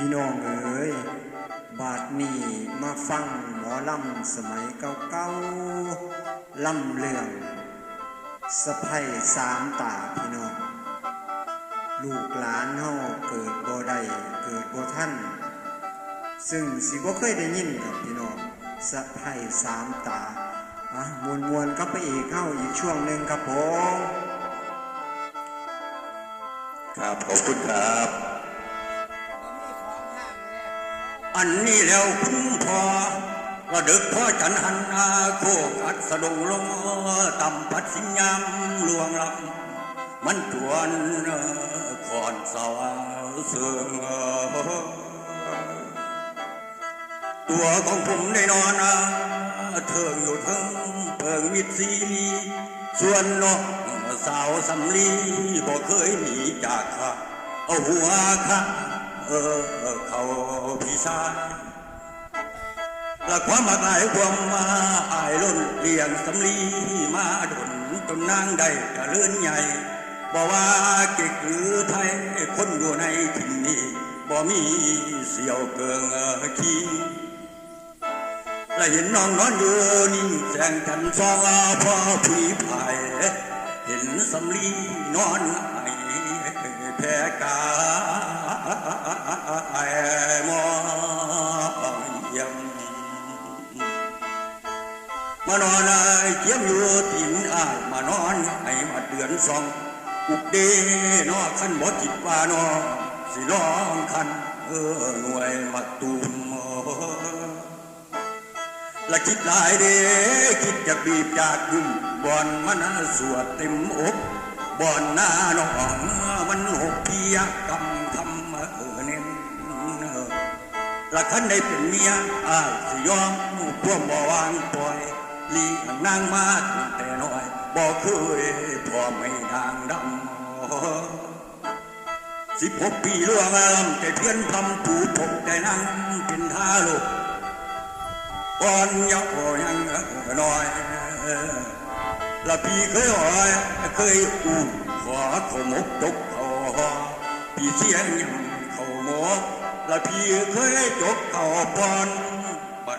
พี่น้องเอ๋ยบาดนี้มาฟังหมอลำสมัยเก่าๆลำเรื่องสะไพยสามตาพี่น้องลูกหลานเฮาเกิดบ่ได้เกิดบ่ท่านซึ่งสิบ่เคยได้ยินกับพี่น้องสะไพยสามตาอะมวนมวนๆก็ไปอีกเข้าอีกช่วงหนึ่งครับผมครับขอบคุณครับ อันนี้แล้วคุณพ่อก็ดึกพ่อฉันหันอาโคกอัดสะดงลงต่ำพัดสิญญามลวงลำมันจวนเอ่อขอนสาวเสืองเอ่อตัวของผมได้นอนเทิงอยู่เทิงเพิงมิดซีนีส่วนนองสาวสำลีบ่เคยหนีจากข้าเอาหัวข้า เออเขาพี่ชายและความหลากหลายความมาอายล้นเลี้ยงสำลีมาดนจนนางได้กระเจริญใหญ่บอกว่าเกิกหรือไทยคนอยู่ในถิ่นนี้บ่มีเสี่ยวเกิงขี้และเห็นน้องนอนอยู่นิ่งแสงจันทร์สองอาพ่อผีภายเห็นสำลีนอนไอแพ้กา มานอนไอ้เจียมอยู่ตินอ้ายมานอนให้มาเดือนสองอุกเดนอขันบ่จิตว่านอสิร้องคันเออหน่วยมาตุมละคิดหลายเด้คิดจะบีบจากยุ่มบ่อนมันสวดเต็มอกบ่อนหน้าน้องมันหกเพียกำคำเออ ละคันได้เป็นเมียอายสิยอมพ่วมบ่วางปล่อยลียงนางมาตั้งแต่น้อยบ่เคยพ่อไม่นางดำสิบหกปีล่วงลำแต่เพียนทำผูกผมแต่นั่งเป็นทาลูกก่อนเยาว์ยังน้อยละพี่เคยหอยเคยอู้ขอขมกจกเขาหอพี่เสียงยังเขาหมก และพี่เคยจกเข่าปอนบั